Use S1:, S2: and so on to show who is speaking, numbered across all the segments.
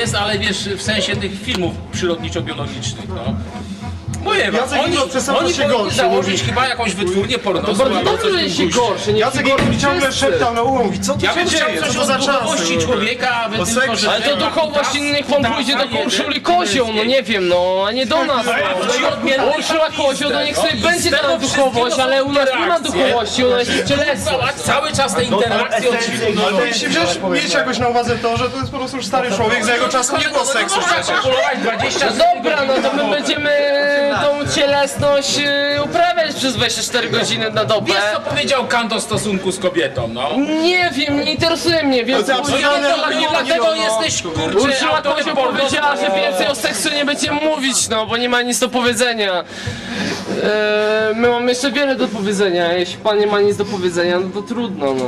S1: jest, ale wiesz, w sensie tych filmów przyrodniczo-biologicznych, no. Mówię wam,
S2: Jacek
S1: oni,
S2: Wilk przez
S1: oni
S2: się
S1: powinni
S2: gorszy
S1: założyć
S2: mówi.
S1: chyba jakąś wytwórnię pornosą
S3: To bardzo dobrze, że się gorszy, niech
S2: Jacek Wilk ciągle szeptał na ucho, mówi, co tu
S1: Ja
S2: się
S1: bym chciał
S2: dzieje,
S1: coś o
S2: za
S1: duchowości
S2: czasy?
S1: człowieka, a wy
S2: O
S1: tylko,
S2: seksie.
S1: że...
S3: Ale to duchowość, niech pan pójdzie do koszuli kozioł, no nie wiem, no, a nie do nas, no. Urszula kozioł, no niech sobie będzie ta duchowość, ale u nas nie ma duchowości, ona jest cielesna.
S1: Cały czas te interakcje od
S2: Ale powinniście wziąć, mieć jakoś na uwadze to, że to jest po prostu już stary człowiek, za jego czasem nie było seksu przecież.
S1: kalkulować 20
S3: Dobra, no to my będziemy tą cielesność y, uprawiać przez 24 godziny na dobę.
S1: Wiesz co powiedział Kant o stosunku z kobietą, no?
S3: Nie wiem, nie interesuje mnie, więc
S2: to
S1: No
S2: absolutnie
S1: to, nie
S2: nie
S1: dlatego
S2: no.
S1: jesteś kurczę
S3: Urszula
S1: autorem porno,
S3: powiedziała, że więcej o seksu nie będziemy mówić, no bo nie ma nic do powiedzenia. Eee, my mamy jeszcze wiele do powiedzenia, jeśli pan nie ma nic do powiedzenia, no to trudno, no.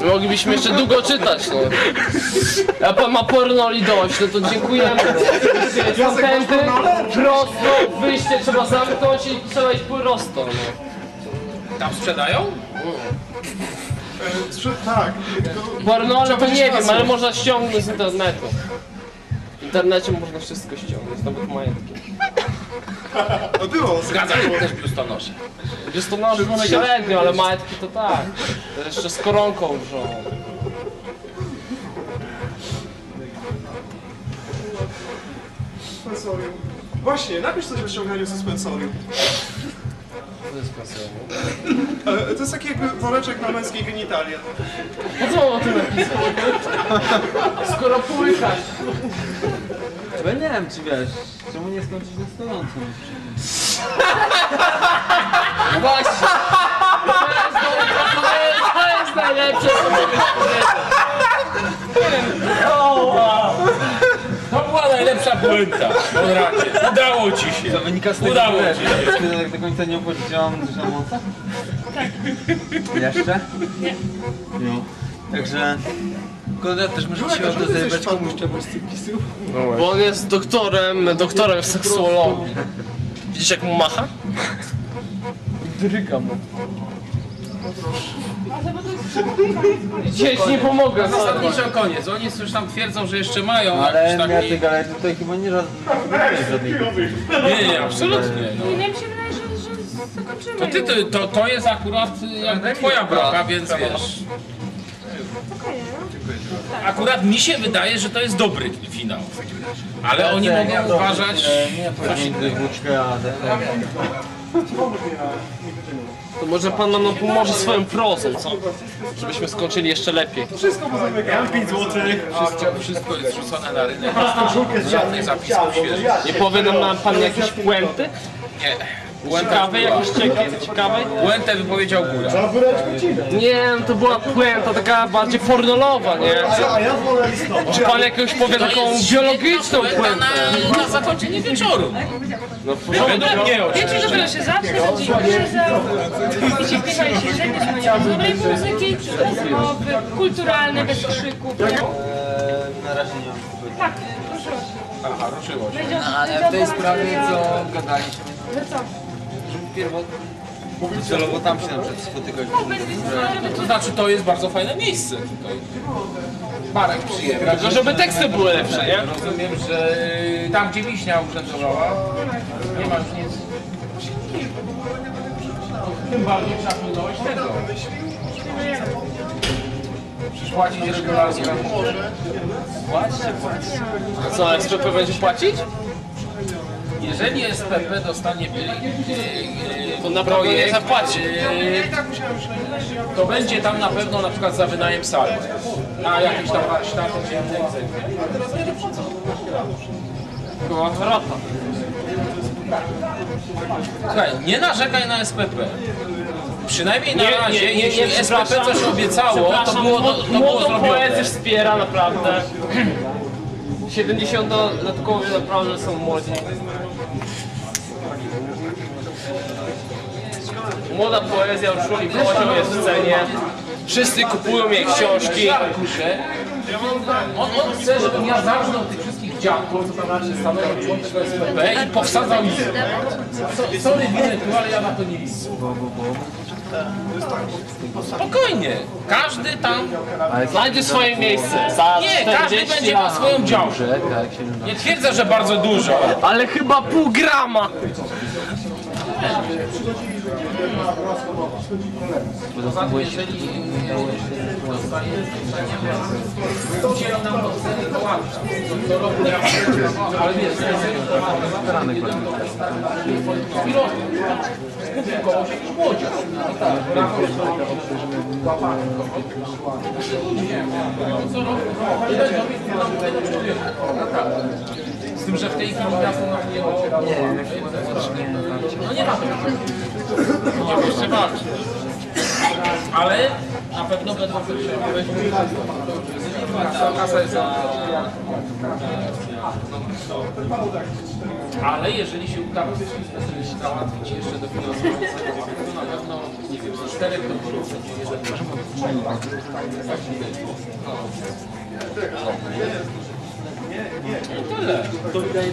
S3: My Moglibyśmy jeszcze długo czytać, no. A pan ma pornoli dość, no to dziękujemy. No. Zachęty, prosto, wyjście trzeba zamknąć i trzeba iść prosto, no.
S1: Tam sprzedają?
S2: Tak.
S3: Porno, ale to nie wiem, ale można ściągnąć z internetu. W internecie można wszystko ściągnąć, nawet majątki.
S2: To było.
S1: Zgadza się, też biustonosze.
S3: Jest to nawet średnio, ale majtki to tak. To jeszcze z koronką wrzą.
S2: Suspensorium. Właśnie, napisz coś o ściąganiu suspensorium.
S3: To jest pasjowo.
S2: Ale to jest taki jakby woreczek na męskie genitalia.
S3: Po co mam o tym napisać? Skoro płychać.
S4: Ja nie wiem, czy wiesz, czemu nie skończyć na stojącym?
S3: Właśnie. To jest, to jest najlepsze. co mogę
S1: To była najlepsza puenta, Konradzie. Udało ci się.
S4: To wynika z tego,
S1: Udało
S4: że
S1: ci
S4: wiesz, że tak do końca nie opowiedziałam coś o mocach? Tak. Jeszcze? Nie. No. Także... Konrad też może się o to zajebać komuś czegoś z cypisów?
S3: Bo on jest doktorem, doktorem seksuologii. Widzisz jak mu macha? Dryga mu. Dzisiaj ci nie pomogę.
S1: Zasadniczo koniec. Oni już tam twierdzą, że jeszcze mają
S4: Ale
S1: jakiś
S4: ja
S1: taki...
S4: tej galerii tutaj chyba nie żadnej
S1: Nie, nie, absolutnie. No.
S5: Nie, mi się wydaje, że, że zakończymy
S1: To, ty, to, to, to jest akurat jakby twoja broka, więc wiesz... Akurat mi się wydaje, że to jest dobry finał. Ale oni mogą uważać...
S4: Nie, pomiędzy włóczkę a.
S3: To może pan nam pomoże swoją prozą, co? Żebyśmy skończyli jeszcze lepiej.
S1: Wszystko, wszystko jest rzucone na rynek. Żadnych zapisów świeżych.
S3: Nie powie nam nam pan jakieś puenty?
S1: Nie.
S3: Ciekawe, jakieś ciekawe, ciekawe?
S1: Puentę wypowiedział góra.
S3: Nie, no to była puenta taka bardziej pornolowa, nie? Czy pan jakąś powie taką biologiczną puentę?
S1: na, na zakończenie wieczoru.
S3: No w porządku.
S1: Według mnie
S5: Wiecie,
S1: oczywiście.
S5: dopiero się zacznie od impreza i się śpiewa i się żegnie, dobrej muzyki, rozmowy, kulturalne, bez krzyków?
S4: Eee, na razie nie mam.
S5: Tak, proszę.
S1: Aha, ruszyło się.
S5: Będzie,
S4: Ale w tej sprawie co gadaliśmy,
S5: Że co?
S4: Celowo tam się na przykład spotykać.
S1: To znaczy, to jest bardzo fajne miejsce tutaj. Marek przyjemny.
S3: Tylko żeby teksty były lepsze, nie?
S1: Rozumiem, że tam, gdzie wiśnia urzędowała, nie ma już nic. Tym bardziej trzeba pilnować tego. Przecież płacić regularnie rachunek.
S4: Płaćcie, płaćcie.
S3: A co, SPP będzie płacić?
S1: Jeżeli SPP dostanie yy,
S3: To na pewno nie zapłaci.
S1: yy, to będzie tam na pewno na przykład za wynajem sali. Na jakieś tam warsztaty czy egzekwie.
S3: Była rata.
S1: Słuchaj, nie narzekaj na SPP. Przynajmniej na
S3: Nie,
S1: razie,
S3: nie, nie,
S1: jeśli SPP coś obiecało, to było, to, to było zrobione.
S3: wspiera naprawdę. 70-latkowie naprawdę są młodzi. Młoda poezja Urszuli Kozioł jest w cenie. Wszyscy kupują jej książki.
S1: On, on chce, żebym ja zażnął tych wszystkich dziadków, co tam raczej stanowią członków SPP i powsadzał ich. So- Sorry, widzę tu, ale ja na to nie liczę. Spokojnie. Każdy tam...
S3: Znajdzie swoje miejsce.
S1: Nie, każdy
S3: 40
S1: będzie miał swoją działkę. Nie twierdzę, że bardzo dużo.
S3: Ale chyba pół grama.
S1: Poza tym, jeżeli dostaje udzielą nam oceny dołącza. To. Ale wiesz, Skupię kogoś jakiś tego? Naprawdę. Z tym, że w tej chwili miasto nam nie No nie ma. Nie jeszcze walczy. Ale na pewno będą potrzebować kasa jest za... Ale jeżeli się uda załatwić jeszcze dofinansowanie, to na pewno nie wiem, z czterech do pięciu będzie jeden No tyle.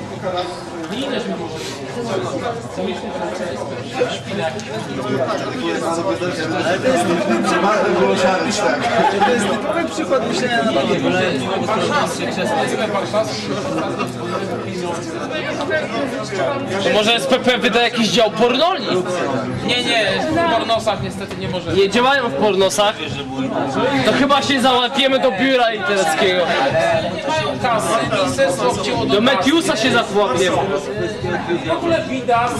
S1: Ile mi może Co myślisz, że szpinak?
S4: To jest typowy przykład myślenia na temat
S1: Warszawski, jest warszawski,
S3: To może SPP wyda jakiś dział pornoli?
S1: Nie, nie, w Pornosach niestety nie może.
S3: Nie działają w pornosach. To chyba się załapiemy do biura literackiego.
S1: Kasy, ministerstwo chciało
S3: Do Metiusa się zachłapiemy.
S1: W ogóle widać,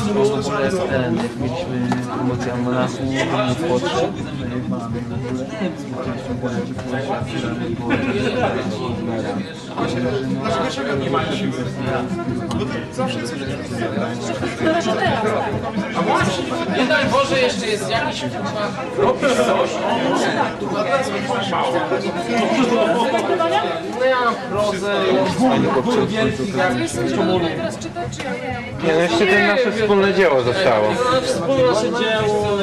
S4: mieliśmy promocję Amarasu, nie potrzeb,
S1: a właśnie, nie daj Boże, jeszcze jest jakiś kurwa, robisz coś.
S3: No ja mam prozę.
S1: Jak
S5: teraz czytać, czy ja nie?
S6: No jeszcze to nasze wspólne dzieło zostało.
S3: Wspólne dzieło.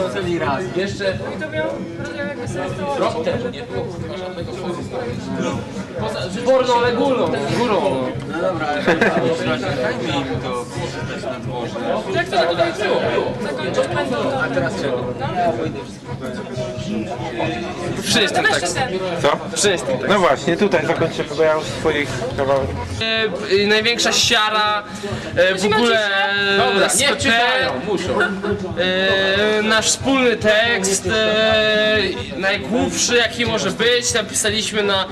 S1: jeszcze
S5: I to miał rozdział jakby sobie to...
S1: rok temu nie było żadnego forum. Poza,
S3: ale górą. Górą.
S5: Jak to tutaj było? Zakończyć będą to... A teraz czego?
S3: Ten.
S6: Co?
S3: Przynieś ten tekst.
S6: No właśnie, tutaj zakończę, bo ja już swoich kawałek.
S3: E, e, największa siara e, w ogóle
S1: Dobra,
S3: z
S1: nie
S3: PP,
S1: czytają, muszą.
S3: e, nasz wspólny tekst, e, najgłupszy jaki może być, napisaliśmy na,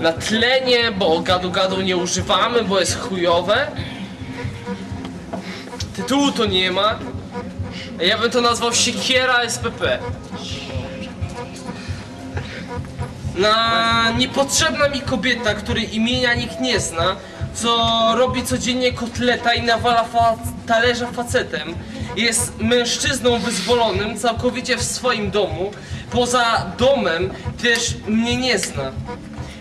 S3: na tlenie, bo gadu gadu nie używamy, bo jest chujowe. Tytułu to nie ma. Ja bym to nazwał Siekiera SPP. Na niepotrzebna mi kobieta, której imienia nikt nie zna, co robi codziennie kotleta i nawala fa talerza facetem. Jest mężczyzną wyzwolonym całkowicie w swoim domu. Poza domem też mnie nie zna.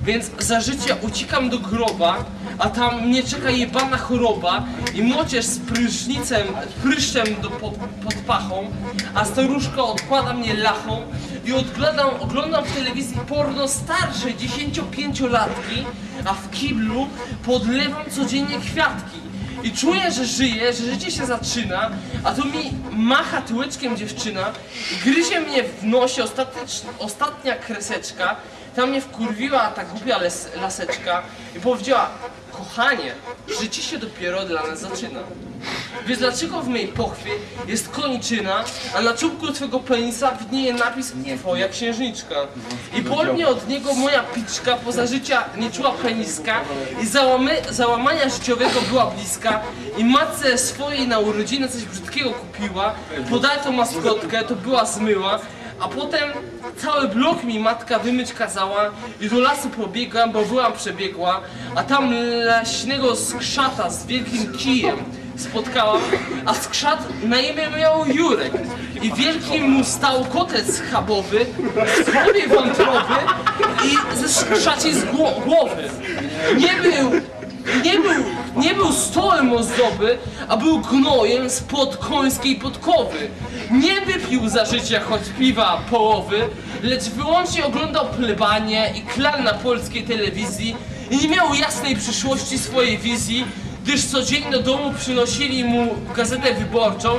S3: Więc za życia uciekam do groba, a tam mnie czeka jebana choroba i młocież z prysznicem, pryszczem do, pod, pod pachą, a staruszka odkłada mnie lachą i oglądam, oglądam w telewizji porno starsze 10-5-latki, a w kiblu podlewam codziennie kwiatki. I czuję, że żyję, że życie się zaczyna, a tu mi macha tyłeczkiem dziewczyna gryzie mnie w nosie ostatnia kreseczka. Tam mnie wkurwiła ta głupia les, laseczka i powiedziała, kochanie, życie się dopiero dla nas zaczyna. Wiesz dlaczego w mojej pochwie jest kończyna, a na czubku twego penisa widnieje napis Twoja księżniczka. I boli mnie od niego moja piczka, poza życia nie czuła peniska i załamy, załamania życiowego była bliska i matce swojej na urodziny coś brzydkiego kupiła, podała tą maskotkę, to była zmyła, a potem cały blok mi matka wymyć kazała i do lasu pobiegłam, bo byłam przebiegła, a tam leśnego skrzata z wielkim kijem spotkałam, a skrzat na imię miał Jurek i wielki mu stał kotec schabowy, skrowie wątroby i ze skrzaci z gło- głowy. Nie był nie był, nie był stołem ozdoby, a był gnojem spod końskiej podkowy. Nie wypił za życia choć piwa połowy, lecz wyłącznie oglądał plebanie i klan na polskiej telewizji i nie miał jasnej przyszłości swojej wizji, gdyż codziennie do domu przynosili mu gazetę wyborczą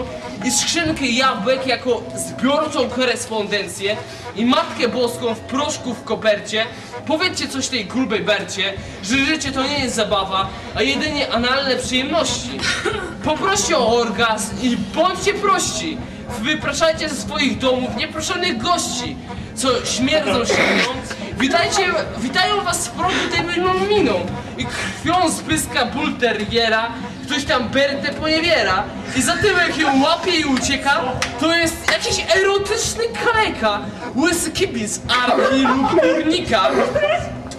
S3: i skrzynkę jabłek jako zbiorczą korespondencję i Matkę Boską w proszku w kopercie, powiedzcie coś tej grubej Bercie, że życie to nie jest zabawa, a jedynie analne przyjemności. Poproście o orgazm i bądźcie prości. Wypraszajcie ze swoich domów nieproszonych gości, co śmierdzą się Witajcie, witają was z progu tępą miną i krwią spyska ból ktoś tam Bertę poniewiera i za tym jak ją łapie i ucieka, to jest jakiś erotyczny kaleka, łysy kibic armii lub górnika.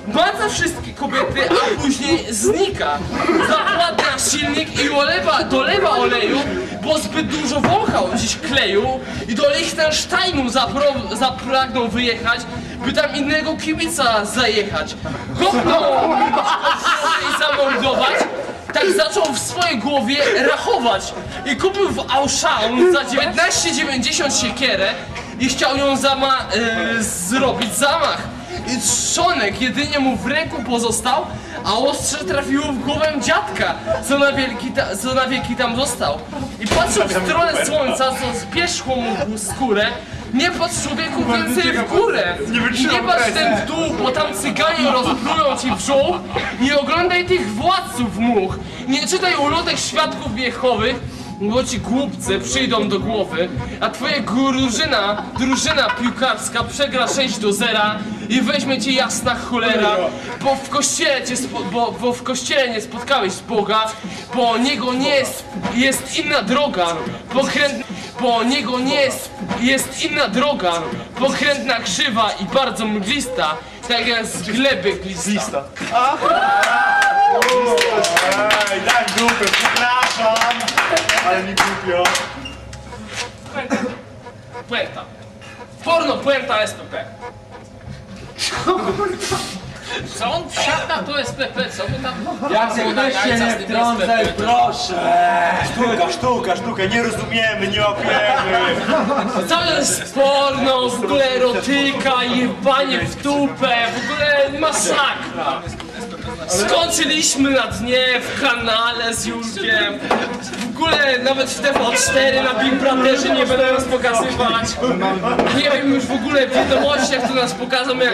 S3: Badza wszystkie kobiety, a później znika. Zakłada silnik i olewa, dolewa oleju, bo zbyt dużo wąchał dziś kleju i do Liechtensteinu zapro, zapragnął wyjechać, by tam innego kibica zajechać. Kopnął i zamordować, tak zaczął w swojej głowie rachować i kupił w Auchan za 19,90 siekierę i chciał ją zama e, zrobić zamach. I trzonek jedynie mu w ręku pozostał, a ostrze trafiło w głowę dziadka, co na, wielki ta, co na wieki tam został. I patrzył w stronę słońca, co spieszło mu skórę, nie patrz człowieku więcej w górę! Nie patrz ten w dół, bo tam cyganie rozplują ci brzuch! Nie oglądaj tych władców much! Nie czytaj ulotek świadków wiechowych, bo ci głupcy przyjdą do głowy, a twoja drużyna, drużyna piłkarska przegra 6 do 0 i weźmie cię jasna cholera, bo w kościele cię spo, bo, bo w kościele nie spotkałeś Boga, bo niego nie jest, jest inna droga, pokrętna, bo niego nie jest, jest inna droga, pokrętna krzywa i bardzo mglista, tak jak z gleby glista.
S2: Ej, daj dupę, przepraszam! Ale mi głupio.
S3: Puerta. Porno Puerta SPP. Co on wsiada to SPP? Co wy tam...
S4: Jacek, weź się nie wtrącaj, proszę!
S2: Sztuka, sztuka, sztuka, nie rozumiemy, nie łapiemy.
S3: Całe jest porno, w ogóle erotyka, jebanie w dupę, w ogóle masakra. Skończyliśmy na dnie w kanale z Julkiem. W ogóle nawet w TV4 na Big Brotherze nie będą nas pokazywać. Nie wiem już w ogóle w wiadomościach to nas pokażą jak,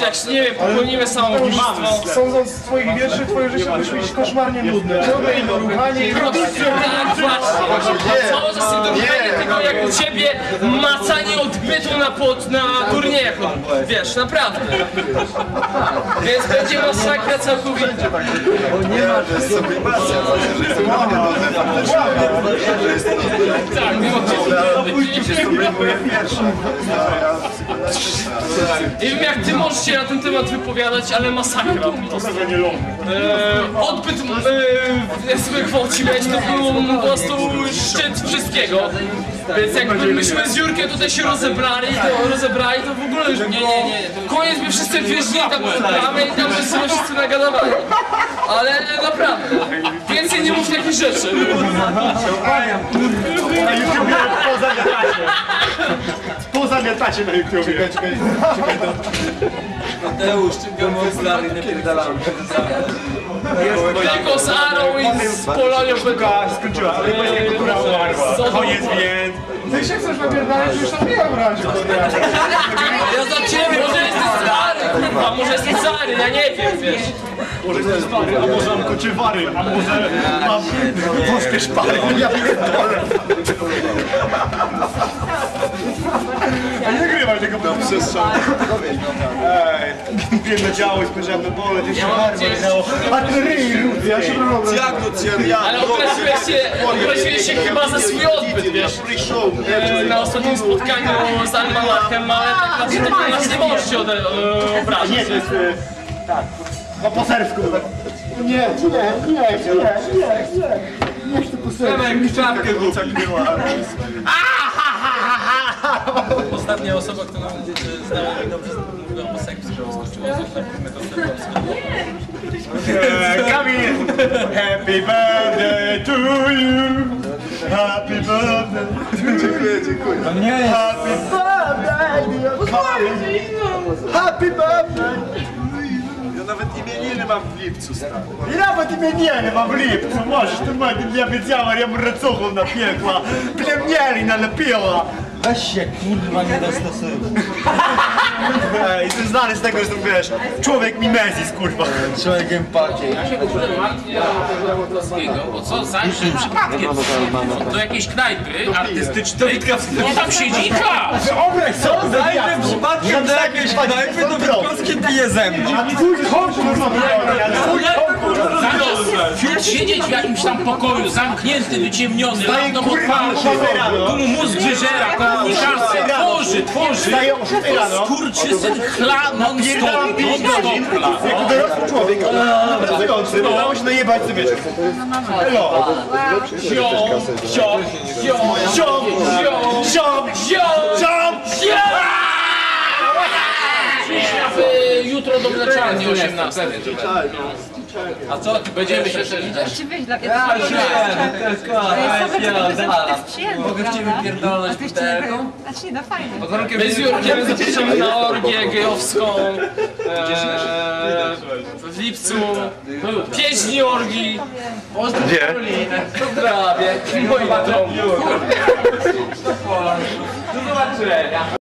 S3: jak nie wiem, popełnimy samobójstwo.
S2: Sądząc z twoich wierszy, twoje życie musi być koszmarnie nudne. Ciągle inne ruchanie i
S3: Tak, właśnie. Całe zasydowanie tego jak u ciebie macanie pod, na turniejach. Wiesz, naprawdę. Więc będzie masakra całkowicie. Tak, nie Nie wiem jak ty możesz się na ten temat wypowiadać, ale masakra po prostu. E, odbyt e, sobie gwałciłeś, to był po prostu szczyt wszystkiego. Więc jakby myśmy z Jurkiem tutaj się rozebrali, to rozebrali, to w ogóle już nie, nie, nie. Koniec by wszyscy wjeździli tam bramę i tam by sobie wszyscy nagadawali. Ale naprawdę, więcej nie mów takich rzeczy.
S2: Na YouTubie pozamiatacie. Pozamiatacie na YouTubie. Czekaj, czekaj, czekaj.
S4: Mateusz, czym okulary nie pierdalamy.
S3: Tylko z Arą i z Polonią będą.
S2: Skończyła, ale właśnie kultura umarła. Koniec więc. Ty się chcesz napierdalać, już tam nie brać.
S3: Ja za ciebie, może jesteś z Ary, kurwa, może jesteś z Ary, ja nie wiem, wiesz.
S2: Może jesteś stary, a może mam koczywary, a może mam wąskie szpary. Ja pierdolę. A nie nagrywaj tego, bo przestrzał. Ej, kupiłem na działo i spojrzałem na pole, gdzieś się grało. A ty ryj, ja się próbowałem.
S7: Jak no cię, ja?
S3: Ale określiłeś się, określiłeś się chyba za swój odbyt, wiesz. E, Na ostatnim spotkaniu z Almanachem, ale tak na przykład na nas nie możesz się e, obrazić.
S2: Nie, to jest... e, Tak. No po sersku. Nie, nie, nie, nie, nie, nie. Nie chcę po sersku.
S7: Przemek, czapkę wyciągnęła.
S4: Ostatnia osoba, którą znałem i dobrze mówiła o seksie, że skończyła coś na metodystewną
S2: Eee, Kamil! Happy birthday to you! Happy birthday!
S7: Dziękuję, dziękuję.
S2: Happy birthday, dear Kamil! Happy birthday!
S7: nawet imieniny mam w lipcu, stary.
S2: I nawet imieniny mam w lipcu, możesz, to ma nie wiedziała, ja mu racuchą napiekła, plemieli nalepiła.
S4: Weź się kurwa nie dostosuj.
S2: Ej, jestem znany z tego, że to wiesz, człowiek mimezis, kurwa.
S4: Człowiek empatii.
S1: Ja się w ogóle martwię o tego Wrocławskiego, bo co zajrzę przypadkiem do jakiejś knajpy artystycznej, on tam siedzi i kla.
S2: Wyobraź co?
S4: Zajdę przypadkiem do jakiejś knajpy, to Witkowski pije ze mną.
S2: A twój konkurs ma twój konkurs.
S1: Zamiast siedzieć w jakimś tam pokoju, zamknięty, wyciemniony, lampką otwartą, tu mózg wyżera, komunikacja, tworzy, tworzy,
S2: Wstaję o 6 rano.
S1: skurczysyn chla non-stop, non-stop chla.
S2: Jako dorosły człowiek, pracujący, udało się najebać wieczór. Elo.
S1: Ziom, ziom, ziom,
S2: Ziom, ziom, ziom, ziom, ziom.
S1: Jutro do mleczarni 18. A co, będziemy się też...
S5: Czy weź dla
S4: Ja
S5: przyjemne,
S4: Mogę w ciebie pierdolnąć pudełką?
S5: Znaczy nie, no fajnie.
S3: My z Jurkiem zapraszamy na orgię gejowską eee, w lipcu. Pieśni orgii.
S6: Gdzie?
S3: W moim domu.